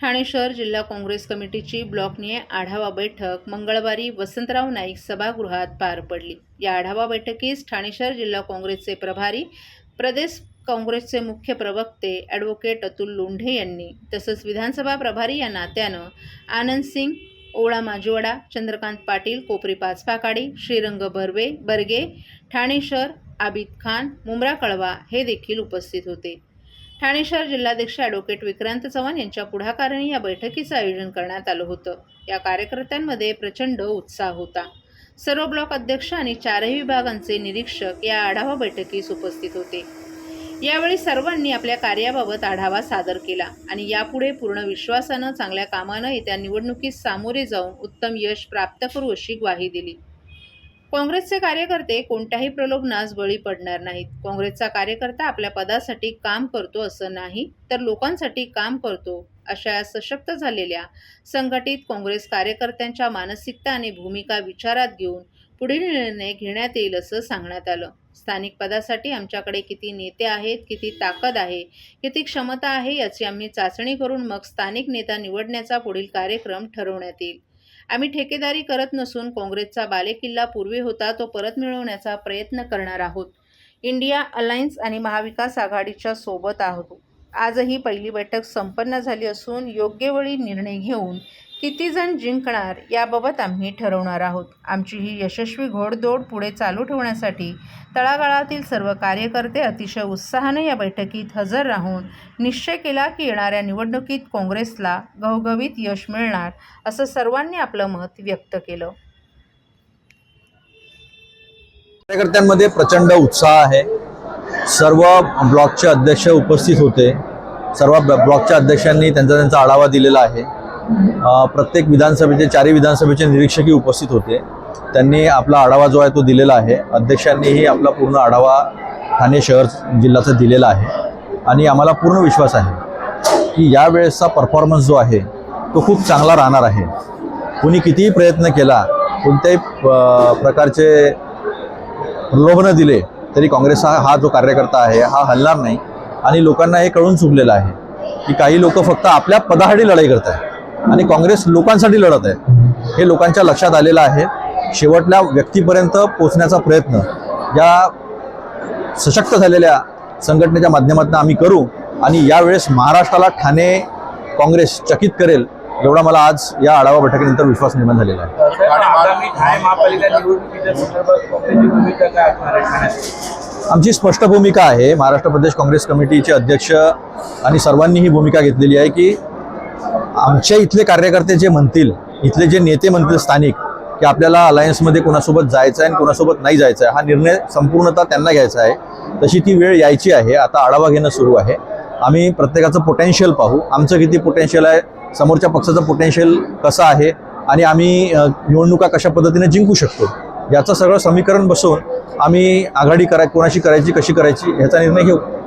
ठाणे शहर जिल्हा काँग्रेस कमिटीची ब्लॉकनिय आढावा बैठक मंगळवारी वसंतराव नाईक सभागृहात पार पडली. या आढावा बैठकीस ठाणे शहर जिल्हा काँग्रेसचे प्रभारी प्रदेश काँग्रेसचे मुख्य प्रवक्ते ॲडव्होकेट अतुल लोंढे यांनी तसंच विधानसभा प्रभारी या नात्यानं आनंद सिंग ओळा माजिवाडा चंद्रकांत पाटील कोपरी पाचपाकाडी श्रीरंग बर्वे बर्गे ठाणे शहर आबिद खान मुंब्रा कळवा हे देखील उपस्थित होते. ठाणे शहर जिल्हाध्यक्ष ॲडव्होकेट विक्रांत चव्हाण यांच्या पुढाकाराने या बैठकीचं आयोजन करण्यात आलं होतं. या कार्यकर्त्यांमध्ये प्रचंड उत्साह होता. सर्व ब्लॉक अध्यक्ष आणि चारही विभागांचे निरीक्षक या आढावा बैठकीस उपस्थित होते. यावेळी सर्वांनी आपल्या कार्याबाबत आढावा सादर केला आणि यापुढे पूर्ण विश्वासानं चांगल्या कामानं येत्या निवडणुकीत सामोरे जाऊन उत्तम यश प्राप्त करू अशी ग्वाही दिली. काँग्रेसचे कार्यकर्ते कोणत्याही प्रलोभनास बळी पडणार नाहीत. काँग्रेसचा कार्यकर्ता आपल्या पदासाठी काम करतो असं नाही तर लोकांसाठी काम करतो अशा या सशक्त झालेल्या संघटित काँग्रेस कार्यकर्त्यांच्या मानसिकता आणि भूमिका विचारात घेऊन पुढील निर्णय घेण्यात येईल असं सांगण्यात आलं. स्थानिक पदासाठी आमच्याकडे किती नेते आहेत किती ताकद आहे किती क्षमता आहे याची आम्ही चाचणी करून मग स्थानिक नेता निवडण्याचा पुढील कार्यक्रम ठरवण्यात येईल. आम्ही ठेकेदारी करत नसून काँग्रेसचा बालेकिल्ला पूर्वी होता तो परत मिळवण्याचा प्रयत्न करणार आहोत. इंडिया अलायन्स आणि महाविकास आघाडीच्या सोबत आहोत. आजही पहिली बैठक संपन्न झाली असून योग्य वेळी निर्णय घेऊन किती जण जिंकणार याबाबत आम्ही ठरवणार आहोत. आमची ही यशस्वी घोडदौड पुढे चालू ठेवण्यासाठी तळागाळातील सर्व कार्यकर्ते अतिशय उत्साहाने या बैठकीत हजर राहून निश्चय केला की येणाऱ्या निवडणुकीत काँग्रेसला घवघवीत यश मिळणार असं सर्वांनी आपलं मत व्यक्त केलं. कार्यकर्त्यांमध्ये प्रचंड उत्साह आहे. सर्व ब्लॉकचे अध्यक्ष उपस्थित होते. सर्व ब्लॉकच्या अध्यक्षांनी त्यांचा त्यांचा आढावा दिलेला आहे. प्रत्येक विधानसभेचे चारही विधानसभेचे निरीक्षकही उपस्थित होते. त्यांनी आपला आढावा जो आहे तो दिलेला आहे. अध्यक्षांनीही आपला पूर्ण आढावा ठाणे शहर जिल्ह्याचा दिलेला आहे. आणि आम्हाला पूर्ण विश्वास आहे की यावेळेसचा परफॉर्मन्स जो आहे तो खूप चांगला राहणार आहे. कुणी कितीही प्रयत्न केला कोणत्याही प्रकारचे प्रलोभनं दिले तरी काँग्रेस हा जो कार्यकर्ता आहे हा हलणार नाही. आणि लोकांना हे कळून चुकलेलं आहे की काही लोक फक्त आपल्या पदासाठी लढाई करत आहेत आणि काँग्रेस लोकांसाठी लढत आहे. हे लोकांच्या लक्षात आलेलं आहे. शेवटल्या व्यक्तीपर्यंत पोचण्याचा प्रयत्न या सशक्त झालेल्या संघटनेच्या माध्यमातून आम्ही करू आणि यावेळेस महाराष्ट्राला ठाणे काँग्रेस चकित करेल एवढा मला आज या आढावा बैठकीनंतर विश्वास निर्माण झालेला आहे. आमची स्पष्ट भूमिका आहे. महाराष्ट्र प्रदेश काँग्रेस कमिटीचे अध्यक्ष आणि सर्वांनी ही भूमिका घेतलेली आहे की आमच्या इथले कार्यकर्ते जे म्हणतील इथले जे नेते म्हणतील स्थानिक की आपल्याला अलायन्समध्ये कोणासोबत जायचं आहे आणि कोणासोबत नाही जायचं आहे हा निर्णय संपूर्णतः त्यांना घ्यायचा आहे. तशी ती वेळ यायची आहे. आता आढावा घेणं सुरू आहे. आम्ही प्रत्येकाचं पोटेन्शियल पाहू. आमचं किती पोटेन्शियल आहे? समोरच्या पक्षाचं पोटेन्शियल कसं आहे? आणि आम्ही निवडणुका कशा पद्धतीने जिंकू शकतो? याचं सगळं समीकरण बसवून आम्ही आघाडी कराय कोणाशी करायची कशी करायची ह्याचा निर्णय घेऊ.